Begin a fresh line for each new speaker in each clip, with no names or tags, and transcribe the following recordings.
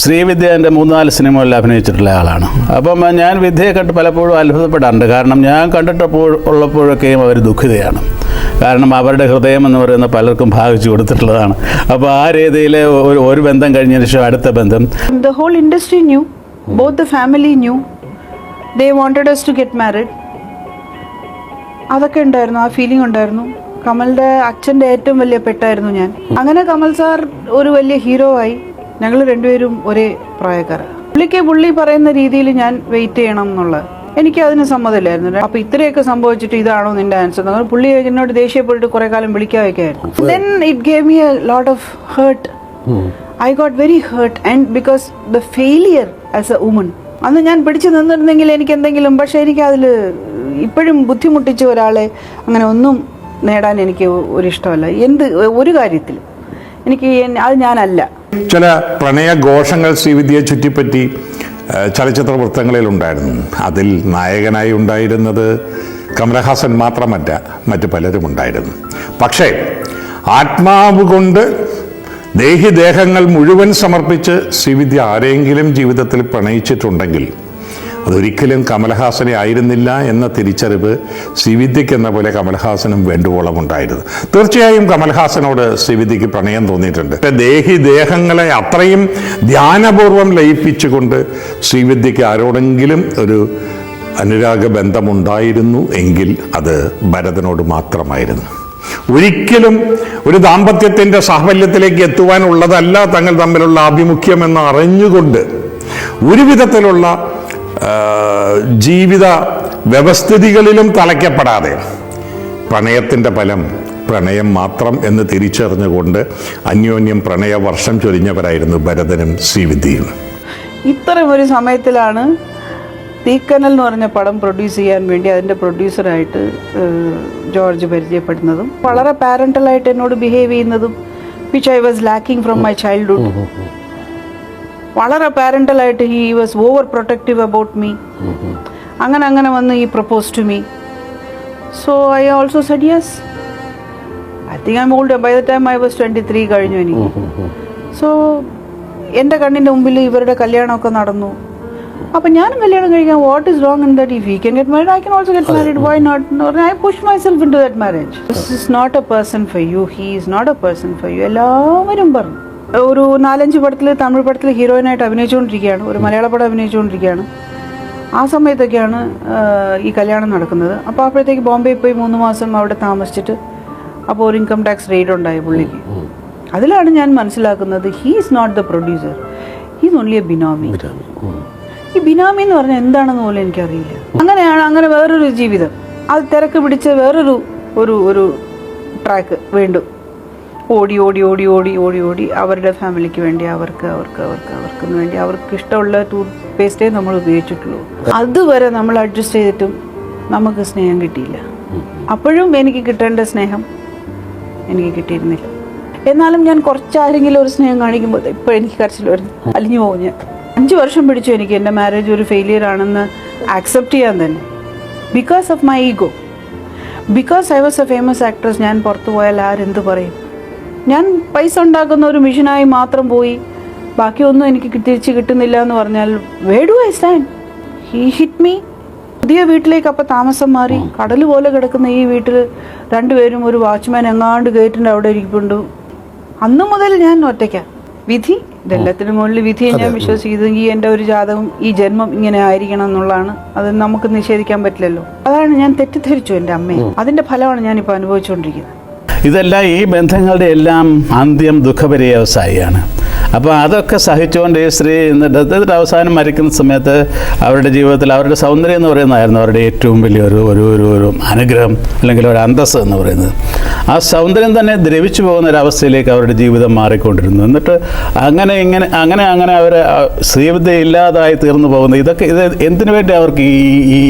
ശ്രീവിദ്യ എന്റെ മൂന്നാൽ സിനിമകളിൽ അഭിനയിച്ചിട്ടുള്ള ആളാണ്. അപ്പം ഞാൻ വിദ്യയെ കണ്ട് പലപ്പോഴും അത്ഭുതപ്പെടാറുണ്ട്. കാരണം ഞാൻ കണ്ടിട്ടപ്പോൾ ഉള്ളപ്പോഴൊക്കെയും അവർ ദുഃഖിതയാണ്. കാരണം അവരുടെ ഹൃദയം എന്ന് പറയുന്ന പലർക്കും ഭാഗിച്ചു കൊടുത്തിട്ടുള്ളതാണ്. അപ്പോൾ ആ രീതിയിൽ ഒരു ഒരു ബന്ധം കഴിഞ്ഞതിന് ശേഷം അടുത്ത ബന്ധം.
The whole industry knew both the family knew they wanted us to get married. അതൊക്കെ ഉണ്ടായിരുന്നു. ആ ഫീലിംഗ് ഉണ്ടായിരുന്നു. കമലിന്റെ അച്ഛന്റെ ഏറ്റവും വലിയ പെട്ടായിരുന്നു ഞാൻ. അങ്ങനെ കമൽ സാർ ഒരു വലിയ ഹീറോ ആയി. ഞങ്ങൾ രണ്ടുപേരും ഒരേ പ്രായക്കാരാണ് പുള്ളിക്ക് പുള്ളി പറയുന്ന രീതിയിൽ ഞാൻ വെയിറ്റ് ചെയ്യണം എന്നുള്ളത്. എനിക്ക് അതിന് സമ്മതമില്ലായിരുന്നു. അപ്പൊ ഇത്രയൊക്കെ സംഭവിച്ചിട്ട് ഇതാണോ നിന്റെ ആൻസർ എന്ന് പുള്ളി എന്നോട് ദേഷ്യപ്പെട്ടിട്ട് കുറെ കാലം വിളിക്കാതൊക്കെ ആയിരുന്നു then it gave me a lot of hurt I got very hurt and because the failure as a woman അന്ന് ഞാൻ പിടിച്ചു നിന്നിരുന്നെങ്കിൽ എനിക്ക് എന്തെങ്കിലും പക്ഷെ എനിക്ക് അതിൽ ഇപ്പോഴും ബുദ്ധിമുട്ടിച്ച ഒരാളെ അങ്ങനെ ഒന്നും നേടാൻ എനിക്ക് ഒരിഷ്ടമല്ല. എന്ത് ഒരു കാര്യത്തിൽ എനിക്ക് അത് ഞാനല്ല.
ചില പ്രണയഘോഷങ്ങൾ ശ്രീവിദ്യയെ ചുറ്റിപ്പറ്റി ചലച്ചിത്ര വൃത്തങ്ങളിൽ ഉണ്ടായിരുന്നു. അതിൽ നായകനായി ഉണ്ടായിരുന്നത് കമലഹാസൻ മാത്രമല്ല മറ്റു പലരും ഉണ്ടായിരുന്നു. പക്ഷേ ആത്മാവ് കൊണ്ട് ദേഹിദേഹങ്ങൾ മുഴുവൻ സമർപ്പിച്ച് ശ്രീവിദ്യ ആരെങ്കിലും ജീവിതത്തിൽ പ്രണയിച്ചിട്ടുണ്ടെങ്കിൽ അതൊരിക്കലും കമലഹാസനെ ആയിരുന്നില്ല എന്ന തിരിച്ചറിവ് സിവിദ്യയ്ക്ക് എന്ന പോലെ കമൽഹാസനും വേണ്ടുവോളം ഉണ്ടായിരുന്നു. തീർച്ചയായും കമൽഹാസനോട് സിവിദ്യയ്ക്ക് പ്രണയം തോന്നിയിട്ടുണ്ട്. ദേഹി ദേഹങ്ങളെ അത്രയും ധ്യാനപൂർവം ലയിപ്പിച്ചുകൊണ്ട് ശ്രീവിദ്യയ്ക്ക് ആരോടെങ്കിലും ഒരു അനുരാഗ ബന്ധമുണ്ടായിരുന്നു എങ്കിൽ അത് ഭരതനോട് മാത്രമായിരുന്നു. ഒരിക്കലും ഒരു ദാമ്പത്യത്തിന്റെ സാഫല്യത്തിലേക്ക് എത്തുവാനുള്ളതല്ല തങ്ങൾ തമ്മിലുള്ള ആഭിമുഖ്യം എന്ന് അറിഞ്ഞുകൊണ്ട് ഒരു വിധത്തിലുള്ള ജീവിത വ്യവസ്ഥിതികളിലും തളയ്ക്കപ്പെടാതെ പ്രണയത്തിന്റെ ഫലം പ്രണയം മാത്രം എന്ന് തിരിച്ചറിഞ്ഞുകൊണ്ട് അന്യോന്യം പ്രണയ വർഷം ചൊരിഞ്ഞവരായിരുന്നു ഭരതനും ശ്രീവിദ്യയും.
ഇത്തരം ഒരു സമയത്തിലാണ് തീക്കനൽ എന്ന് പറഞ്ഞ പടം പ്രൊഡ്യൂസ് ചെയ്യാൻ വേണ്ടി അതിന്റെ പ്രൊഡ്യൂസറായിട്ട് ജോർജ് പരിചയപ്പെടുന്നതും വളരെ പാരന്റലായിട്ട് എന്നോട് ബിഹേവ് ചെയ്യുന്നതും which I was lacking from my childhood വളരെ പാരന്റലായിട്ട് he was overprotective about me അങ്ങനെ അങ്ങനെ വന്ന് ഈ propose to me so I also said yes I think I old by the time I was twenty three കഴിഞ്ഞു എനിക്ക് so എന്റെ കണ്ണിന്റെ മുമ്പിൽ ഇവരുടെ കല്യാണമൊക്കെ നടന്നു. അപ്പം ഞാനും കല്യാണം കഴിക്കാൻ what is wrong in that if you can get marriage I can also get married why not എന്ന് പറഞ്ഞാൽ I push myself into that marriage this is not a person for you he is not a person for you എല്ലാവരും പറഞ്ഞു. ഒരു നാലഞ്ച് പടത്തിൽ തമിഴ് പടത്തിൽ ഹീറോയിനായിട്ട് അഭിനയിച്ചുകൊണ്ടിരിക്കുകയാണ്. ഒരു മലയാള പടം അഭിനയിച്ചുകൊണ്ടിരിക്കുകയാണ്. ആ സമയത്തൊക്കെയാണ് ഈ കല്യാണം നടക്കുന്നത്. അപ്പോൾ അപ്പോഴത്തേക്ക് ബോംബെ പോയി മൂന്ന് മാസം അവിടെ താമസിച്ചിട്ട് അപ്പോൾ ഒരു ഇൻകം ടാക്സ് റെയ്ഡ് ഉണ്ടായി പുള്ളിക്ക്. അതിലാണ് ഞാൻ മനസ്സിലാക്കുന്നത് he is not the producer he's only a benami ഈ ബിനാമി എന്ന് പറഞ്ഞാൽ എന്താണെന്ന് പോലും എനിക്കറിയില്ല. അങ്ങനെയാണ് അങ്ങനെ വേറൊരു ജീവിതം. അത് തിരക്ക് പിടിച്ച വേറൊരു ഒരു ഒരു ട്രാക്ക് വീണ്ടും ഓടി ഓടി ഓടി ഓടി ഓടി ഓടി അവരുടെ ഫാമിലിക്ക് വേണ്ടി അവർക്ക് അവർക്ക് അവർക്ക് അവർക്ക് വേണ്ടി അവർക്ക് ഇഷ്ടമുള്ള ടൂത്ത് പേസ്റ്റേ നമ്മൾ ഉപയോഗിച്ചിട്ടുള്ളൂ. അതുവരെ നമ്മൾ അഡ്ജസ്റ്റ് ചെയ്തിട്ടും നമുക്ക് സ്നേഹം കിട്ടിയില്ല. അപ്പോഴും എനിക്ക് കിട്ടേണ്ട സ്നേഹം എനിക്ക് കിട്ടിയിരുന്നില്ല. എന്നാലും ഞാൻ കുറച്ചാരെങ്കിലും ഒരു സ്നേഹം കാണിക്കുമ്പോൾ ഇപ്പോൾ എനിക്ക് കരച്ചിൽ വരുന്നു. അലിഞ്ഞു പോകും ഞാൻ. അഞ്ച് വർഷം പിടിച്ചു എനിക്ക് എന്റെ മാരേജ് ഒരു ഫെയിലിയർ ആണെന്ന് ആക്സെപ്റ്റ് ചെയ്യാൻ തന്നെ. Because of my ego because I was a famous actress ഞാൻ പുറത്തു പോയാൽ ആരെന്ത് പറയും? ഞാൻ പൈസ ഉണ്ടാക്കുന്ന ഒരു മിഷനായി മാത്രം പോയി. ബാക്കിയൊന്നും എനിക്ക് തിരിച്ച് കിട്ടുന്നില്ല എന്ന് പറഞ്ഞാൽ way do I stand he hit me പുതിയ വീട്ടിലേക്ക് അപ്പം താമസം മാറി. കടൽ പോലെ കിടക്കുന്ന ഈ വീട്ടിൽ രണ്ടുപേരും ഒരു വാച്ച്മാൻ എങ്ങാണ്ട് ഗേറ്റിന്റെ അവിടെ ഇരിപ്പുണ്ട്. അന്നു മുതൽ ഞാൻ ഒറ്റയ്ക്കാണ് വിധി? ഇതെല്ലാത്തിനും മുകളിൽ വിധി ഞാൻ വിശ്വസിക്കുന്നെങ്കിൽ എന്റെ ഒരു ജാതകം ഈ ജന്മം ഇങ്ങനെ ആയിരിക്കണം എന്നുള്ളതാണ്. അത് നമുക്ക് നിഷേധിക്കാൻ പറ്റില്ലല്ലോ. അതാണ് ഞാൻ തെറ്റിദ്ധരിച്ചു എന്റെ അമ്മയെ. അതിന്റെ ഫലമാണ് ഞാനിപ്പോൾ അനുഭവിച്ചുകൊണ്ടിരിക്കുന്നത്.
ഇതെല്ലാം ഈ ബന്ധങ്ങളുടെ എല്ലാം അന്ത്യം ദുഃഖപര്യവസായിയാണ് അപ്പോൾ അതൊക്കെ സഹിച്ചുകൊണ്ട് ഈ സ്ത്രീ എന്നിട്ട് അവസാനം മരിക്കുന്ന സമയത്ത് അവരുടെ ജീവിതത്തിൽ അവരുടെ സൗന്ദര്യം എന്ന് പറയുന്നതായിരുന്നു അവരുടെ ഏറ്റവും വലിയ ഒരു ഒരു ഒരു അനുഗ്രഹം അല്ലെങ്കിൽ ഒരു അന്തസ്സ് എന്ന് പറയുന്നത്. ആ സൗന്ദര്യം തന്നെ ദ്രവിച്ചു പോകുന്ന ഒരവസ്ഥയിലേക്ക് അവരുടെ ജീവിതം മാറിക്കൊണ്ടിരുന്നു. എന്നിട്ട് അങ്ങനെ ഇങ്ങനെ അങ്ങനെ അങ്ങനെ അവർ സ്ത്രീവിദ്യ ഇല്ലാതായി തീർന്നു പോകുന്നു ഇതൊക്കെ ഇത് എന്തിനു വേണ്ടി അവർക്ക് ഈ ഈ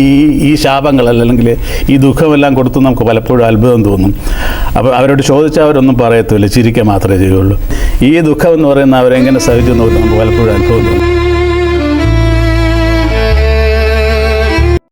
ഈ ശാപങ്ങൾ അല്ലെങ്കിൽ ഈ ദുഃഖമെല്ലാം കൊടുത്ത് നമുക്ക് പലപ്പോഴും അത്ഭുതം തോന്നും. അപ്പോൾ അവരോട് ചോദിച്ചാൽ അവരൊന്നും പറയത്തില്ല ചിരിക്കുക മാത്രമേ ചെയ്യുള്ളൂ. ഈ ദുഃഖം എന്ന് പറയുന്ന അവരെങ്ങനെ സഹിച്ചു നോക്കി നമുക്ക് പലപ്പോഴും അത്ഭുതം തോന്നും.